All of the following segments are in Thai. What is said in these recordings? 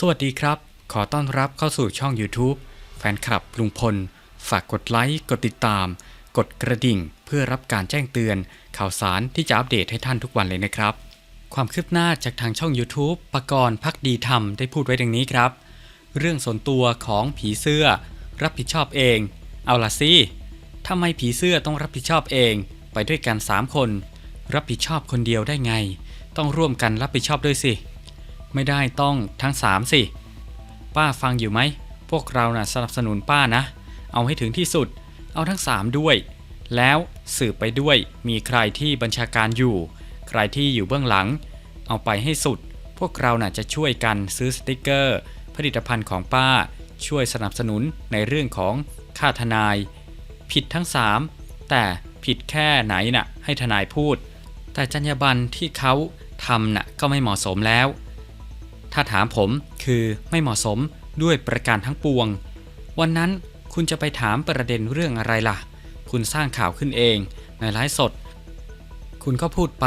สวัสดีครับ ขอต้อนรับเข้าสู่ช่อง YouTube แฟนคลับลุงพล ฝากกดไลค์ กดติดตาม กดกระดิ่ง เพื่อรับการแจ้งเตือน ข่าวสารที่จะอัปเดตให้ท่านทุกวันเลยนะครับ ความคืบหน้าจากทางช่อง YouTube ปกรณ์พักดีธรรมได้พูดไว้ดังนี้ครับ เรื่องส่วนตัวของผีเสื้อ รับผิดชอบเอง เอาล่ะสิทำไมผีเสื้อต้องรับผิดชอบเอง ไปด้วยกัน 3 คน รับผิดชอบคนเดียวได้ไง ต้องร่วมกันรับผิดชอบด้วยสิ ไม่ได้ต้องทั้งสามสิ ป้าฟังอยู่ไหม พวกเรานะ่ะสนับสนุนป้านะ เอาให้ถึงที่สุด เอาทั้งสามด้วย แล้วสืบไปด้วย มีใครที่บัญชาการอยู่ ใครที่อยู่เบื้องหลัง เอาไปให้สุด พวกเราน่ะจะช่วยกันซื้อสติกเกอร์ ผลิตภัณฑ์ของป้า ช่วยสนับสนุนในเรื่องของค่าทนาย ผิดทั้งสามแต่ผิดแค่ไหนน่ะให้ทนายพูด แต่จรรยาบรรณที่เขาทำน่ะก็ไม่เหมาะสมแล้ว ถ้าถามผมคือไม่เหมาะสมด้วยประการทั้งปวง วันนั้นคุณจะไปถามประเด็นเรื่องอะไรล่ะ คุณสร้างข่าวขึ้นเองในไลฟ์สด คุณก็พูดไป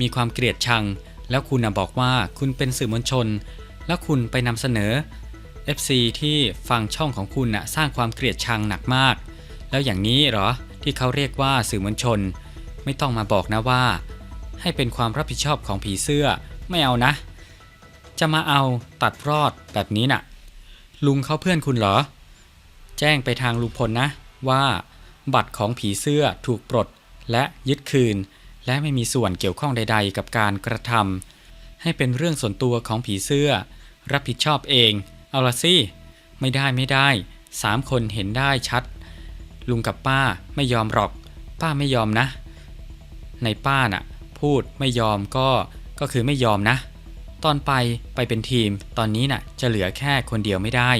มีความเกลียดชัง แล้วคุณบอกว่าคุณเป็นสื่อมวลชน แล้วคุณไปนำเสนอ FC ที่ฟังช่องของคุณนะสร้างความเกลียดชังหนักมาก แล้วอย่างนี้เหรอที่เขาเรียกว่าสื่อมวลชน ไม่ต้องมาบอกนะว่า ให้เป็นความรับผิดชอบของผีเสื้อไม่เอานะ จะมาเอาตัดรอดแบบนี้น่ะ ลุงเขาเพื่อนคุณเหรอ แจ้งไปทางลุงพลนะ ว่าบัตรของผีเสื้อถูกปลดและยึดคืน และไม่มีส่วนเกี่ยวข้องใด ๆ กับการกระทำให้เป็นเรื่องส่วนตัวของผีเสื้อ รับผิดชอบเอง เอาละสิไม่ได้ไม่ได้สามคนเห็นได้ชัด ลุงกับป้าไม่ยอมหรอก ป้าไม่ยอมนะ ในป้าน่ะ พูดไม่ยอมก็ก็คือไม่ยอมนะ ตอนไปไปเป็นทีม ตอนนี้น่ะจะเหลือแค่คนเดียวไม่ได้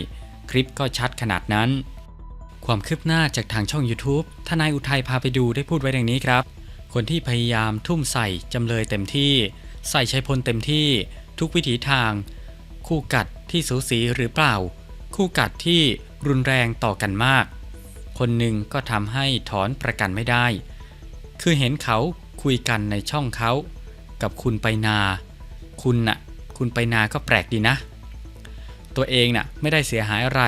คลิปก็ชัดขนาดนั้น ความคืบหน้าจากทางช่อง YouTube ทนายอุทัยพาไปดูได้พูดไว้ดังนี้ครับ คนที่พยายามทุ่มใส่จำเลยเต็มที่ ใส่ชัยพลเต็มที่ ทุกวิถีทาง คู่กัดที่สูสีหรือเปล่า คู่กัดที่รุนแรงต่อกันมาก คนหนึ่งก็ทำให้ถอนประกันไม่ได้ คือเห็นเขาคุยกันในช่องเขา กับคุณไปนา คุณน่ะ คุณไปนาก็แปลกดีนะ ตัวเองน่ะไม่ได้เสียหายอะไร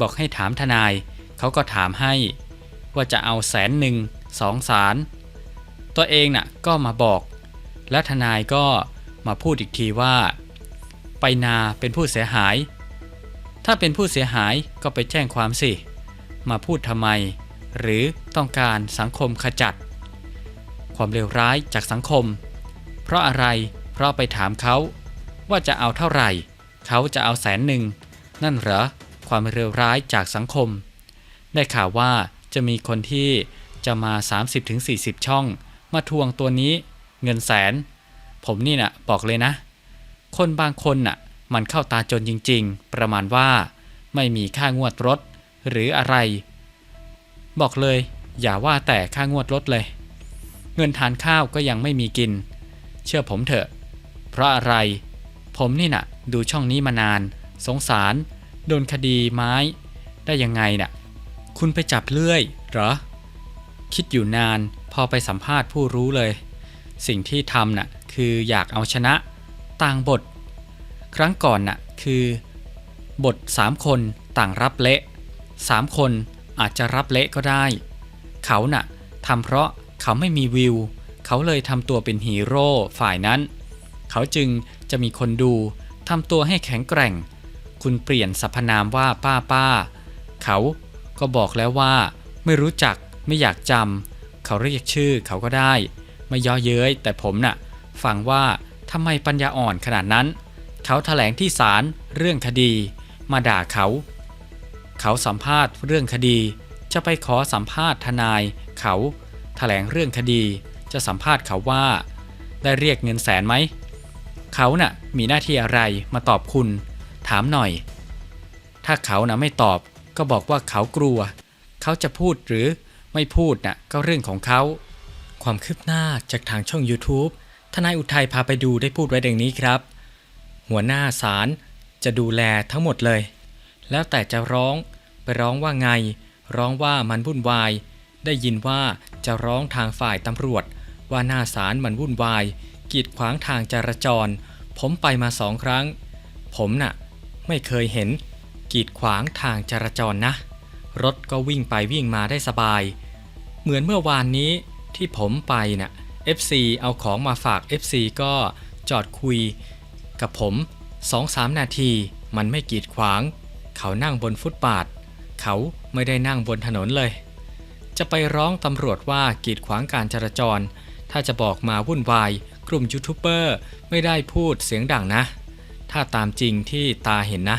บอกให้ถามทนาย เขาก็ถามให้ ว่าจะเอาแสนหนึ่งสองสารตัวเองน่ะก็มาบอก และทนายก็มาพูดอีกทีว่า ไปนาเป็นผู้เสียหาย ถ้าเป็นผู้เสียหายก็ไปแจ้งความสิ มาพูดทำไม หรือต้องการสังคมขจัด ความเลวร้ายจากสังคม เพราะอะไรเพราะไปถามเขา ว่าจะเอาเท่าไหร่ เขาจะเอาแสนหนึ่ง นั่นเหรอ ความเลวร้ายจากสังคม ได้ข่าวว่าจะมีคนที่จะมา 30-40 ช่อง มาทวงตัวนี้ เงินแสน ผมนี่นะ่ะบอกเลยนะ คนบางคนน่ะ มันเข้าตาจนจริง ๆ ประมาณว่า ไม่มีค่างวดรถ หรืออะไร บอกเลย อย่าว่าแต่ค่างวดรถเลย เงินทานข้าวก็ยังไม่มีกิน เชื่อผมเถอะ เพราะอะไร ผมนี่น่ะ ดูช่องนี้มานาน สงสาร โดนคดีไม้ ได้ยังไงน่ะ คุณไปจับเลื่อย เหรอ คิดอยู่นานพอไปสัมภาษณ์ผู้รู้เลย สิ่งที่ทำน่ะ คืออยากเอาชนะ ต่างบท ครั้งก่อนน่ะ คือ บทสามคนต่างรับเละสามคนอาจจะรับเละก็ได้ เขาน่ะทำเพราะเขาไม่มีวิว เขาเลยทำตัวเป็นฮีโร่ฝ่ายนั้น เขาจึงจะมีคนดูทำตัวให้แข็งแกร่ง คุณเปลี่ยนสรรพนามว่าป้าป้า เขาก็บอกแล้วว่าไม่รู้จักไม่อยากจำเขาเรียกชื่อเขาก็ได้ ไม่ย่อเย้ยแต่ผมน่ะฟังว่าทำไมปัญญาอ่อนขนาดนั้น เขาถแถลงที่ศาลเรื่องคดี มาด่าเขา เขาสัมภาษณ์เรื่องคดี จะไปขอสัมภาษณ์ทนาย เขาถแถลงเรื่องคดี จะสัมภาษณ์เขาว่า ได้เรียกเงินแสนไหม เขาน่ะมีหน้าที่อะไรมาตอบคุณ ถามหน่อย ถ้าเขาน่ะไม่ตอบ ก็บอกว่าเขากลัว เขาจะพูดหรือไม่พูดน่ะก็เรื่องของเขา ความคืบหน้าจากทางช่อง YouTube ทนายอุทัยพาไปดูได้พูดไว้ดังนี้ครับ หัวหน้าศาลจะดูแลทั้งหมดเลย แล้วแต่จะร้องไปร้องว่าไง ร้องว่ามันวุ่นวาย ได้ยินว่าจะร้องทางฝ่ายตำรวจ ว่าหน้าศาลมันวุ่นวาย กีดขวางทางจราจร ผมไปมาสองครั้ง ผมน่ะ ไม่เคยเห็น กีดขวางทางจราจรนะ รถก็วิ่งไปวิ่งมาได้สบาย เหมือนเมื่อวานนี้ที่ผมไปน่ะ FC เอาของมาฝาก FC ก็จอดคุย กับผม2-3นาทีมันไม่กีดขวาง เขานั่งบนฟุตบาท เขาไม่ได้นั่งบนถนนเลย จะไปร้องตำรวจว่ากีดขวางการจราจร ถ้าจะบอกมาวุ่นวาย ลุ่มยูทูบเบอร์ไม่ได้พูดเสียงดังนะ ถ้าตามจริงที่ตาเห็นนะ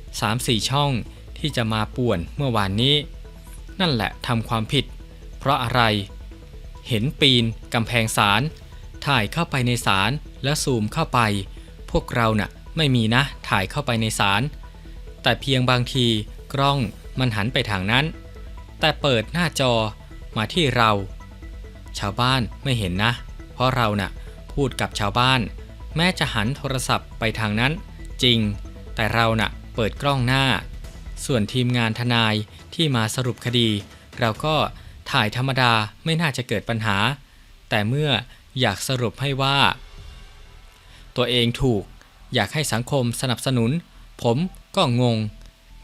3-4 ช่องที่จะมาป่วนเมื่อวานนี้ นั่นแหละทำความผิด เพราะอะไร เห็นปีนกำแพงศาลถ่ายเข้าไปในศาลแล้วซูมเข้าไป พวกเราน่ะไม่มีนะถ่ายเข้าไปในศาลแต่เพียงบางทีกล้องมันหันไปทางนั้น แต่เปิดหน้าจอมาที่เรา ชาวบ้านไม่เห็นนะ เพราะเราน่ะ พูดกับชาวบ้าน แม้จะหันโทรศัพท์ไปทางนั้น จริง แต่เราน่ะเปิดกล้องหน้า ส่วนทีมงานทนายที่มาสรุปคดี เราก็ถ่ายธรรมดาไม่น่าจะเกิดปัญหา แต่เมื่ออยากสรุปให้ว่า ตัวเองถูกอยากให้สังคมสนับสนุน ผมก็งง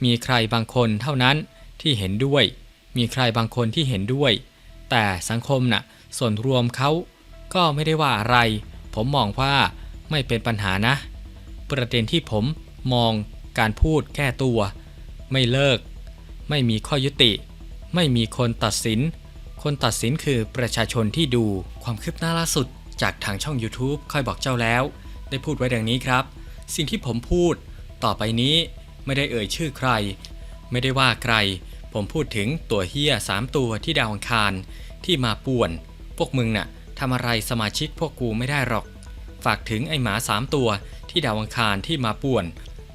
มีใครบางคนเท่านั้นที่เห็นด้วย มีใครบางคนที่เห็นด้วย แต่สังคมน่ะส่วนรวมเขา ก็ไม่ได้ว่าอะไร ผมมองว่าไม่เป็นปัญหานะ ประเด็นที่ผมมองการพูดแก้ตัว ไม่เลิก ไม่มีข้อยุติ ไม่มีคนตัดสิน คนตัดสินคือประชาชนที่ดูความคืบหน้าล่าสุด จากทางช่อง YouTube ค่อยบอกเจ้าแล้ว ได้พูดไว้ดังนี้ครับ สิ่งที่ผมพูด ต่อไปนี้ไม่ได้เอ่ยชื่อใคร ไม่ได้ว่าใคร ผมพูดถึงตัวเฮียสามตัวที่ดาวอังคารที่มาป่วน พวกมึงน่ะ ทำอะไรสมาชิกพวกกูไม่ได้หรอก ฝากถึงไอหมาสามตัวที่ดาวอังคารที่มาป่วน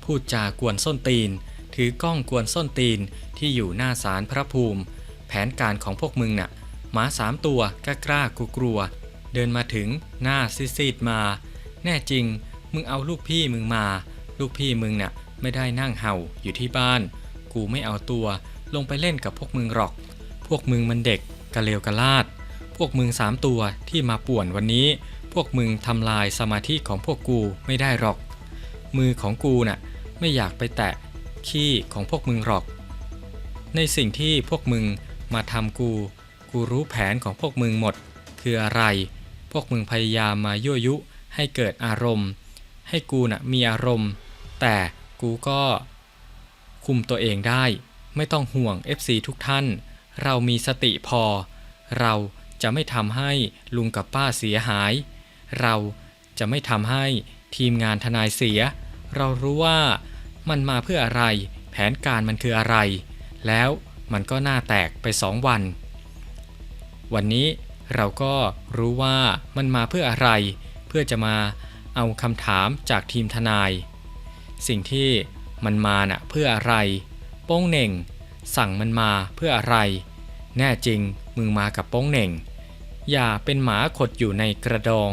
พูดจากวนส้นตีน ถือกล้องกวนส้นตีนที่อยู่หน้าศาลพระภูมิ แผนการของพวกมึงน่ะหมาสามตัวกล้ากล้ากลัวกลัวเดินมาถึงหน้าซีดๆมา แน่จริงมึงเอาลูกพี่มึงมา ลูกพี่มึงน่ะไม่ได้นั่งเห่าอยู่ที่บ้าน กูไม่เอาตัวลงไปเล่นกับพวกมึงหรอก พวกมึงมันเด็กกะเลวกะลาด พวกมึงสามตัวที่มาป่วนวันนี้ พวกมึงทำลายสมาธิของพวกกูไม่ได้หรอก มือของกูน่ะไม่อยากไปแตะขี้ของพวกมึงหรอก ในสิ่งที่พวกมึงมาทำกู กูรู้แผนของพวกมึงหมด คืออะไร พวกมึงพยายามมายั่วยุให้เกิดอารมณ์ ให้กูน่ะมีอารมณ์ แต่กูก็คุมตัวเองได้ ไม่ต้องห่วง FC ทุกท่าน เรามีสติพอ เรา จะไม่ทำให้ลุงกับป้าเสียหาย เราจะไม่ทำให้ทีมงานทนายเสีย เรารู้ว่ามันมาเพื่ออะไร แผนการมันคืออะไร แล้วมันก็หน่าแตกไปสองวัน วันนี้เราก็รู้ว่ามันมาเพื่ออะไร เพื่อจะมาเอาคำถามจากทีมทนาย สิ่งที่มันมาน่ะเพื่ออะไร โป้งเหน่ง สั่งมันมาเพื่ออะไร แน่จริงมึงมากับโป้งเหน่ง อย่าเป็นหมาขดอยู่ในกระดอง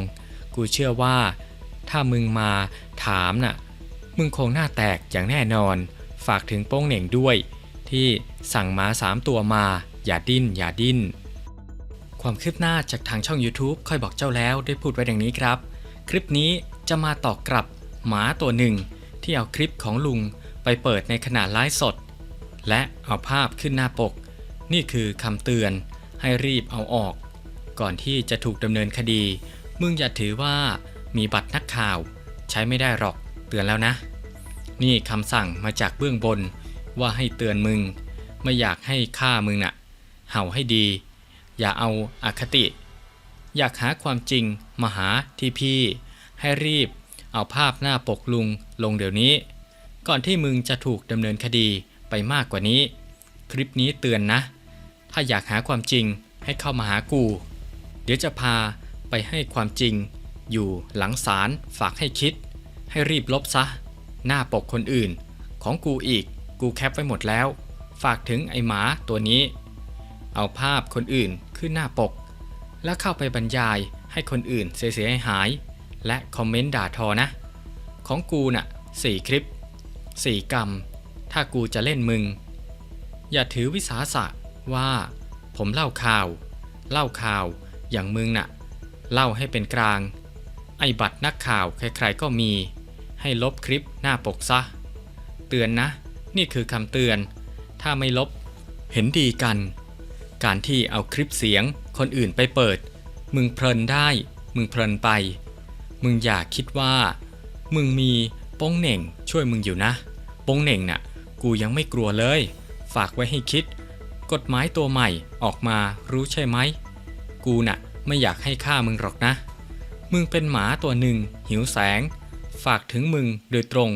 กูเชื่อว่า ถ้ามึงมาถามน่ะ มึงคงหน้าแตกอย่างแน่นอน ฝากถึงโป้งเหน่งด้วย ที่สั่งหมาสามตัวมา อย่าดิ้น อย่าดิ้น ความคืบหน้าจากทางช่อง YouTube ค่อยบอกเจ้าแล้วได้พูดไว้ดังนี้ครับ คลิปนี้จะมาตอกกลับหมาตัวหนึ่ง ที่เอาคลิปของลุงไปเปิดในขณะไลฟ์สด และเอาภาพขึ้นหน้าปก นี่คือคำเตือนให้รีบเอาออก ก่อนที่จะถูกดำเนินคดี มึงอย่าถือว่ามีบัตรนักข่าว ใช้ไม่ได้หรอกเตือนแล้วนะ นี่คำสั่งมาจากเบื้องบนว่าให้เตือนมึง ไม่อยากให้ฆ่ามึงน่ะ เห่าให้ดี อย่าเอาอาคติ อยากหาความจริงมาหาที่พี่ ให้รีบเอาภาพหน้าปกลุงลงเดี๋ยวนี้ ก่อนที่มึงจะถูกดำเนินคดีไปมากกว่านี้ คลิปนี้เตือนนะ ถ้าอยากหาความจริงให้เข้ามาหากู เดี๋ยวจะพาไปให้ความจริง อยู่หลังศาลฝากให้คิด ให้รีบลบซะ หน้าปกคนอื่น ของกูอีกกูแคปไว้หมดแล้ว ฝากถึงไอหมาตัวนี้ เอาภาพคนอื่นขึ้นหน้าปก แล้วเข้าไปบรรยายให้คนอื่นเสียหาย และคอมเมนต์ด่าทอนะ ของกูน่ะสี่คลิปสี่กรรม ถ้ากูจะเล่นมึง อย่าถือวิสาสะ ว่า ผมเล่าข่าว เล่าข่าวอย่างมึงน่ะ เล่าให้เป็นกลาง ไอ้บัตรนักข่าวใครๆก็มี ให้ลบคลิปหน้าปกซะ เตือนนะ นี่คือคำเตือน ถ้าไม่ลบ เห็นดีกัน การที่เอาคลิปเสียงคนอื่นไปเปิด มึงเพลินได้ มึงเพลินไป มึงอย่าคิดว่า มึงมีโป้งเหน่งช่วยมึงอยู่นะโป้งเหน่งน่ะ กูยังไม่กลัวเลย ฝากไว้ให้คิด กฎหมายตัวใหม่ออกมารู้ใช่ไหม กูน่ะไม่อยากให้ฆ่ามึงหรอกนะ มึงเป็นหมาตัวหนึ่งหิวแสง ฝากถึงมึงโดยตรง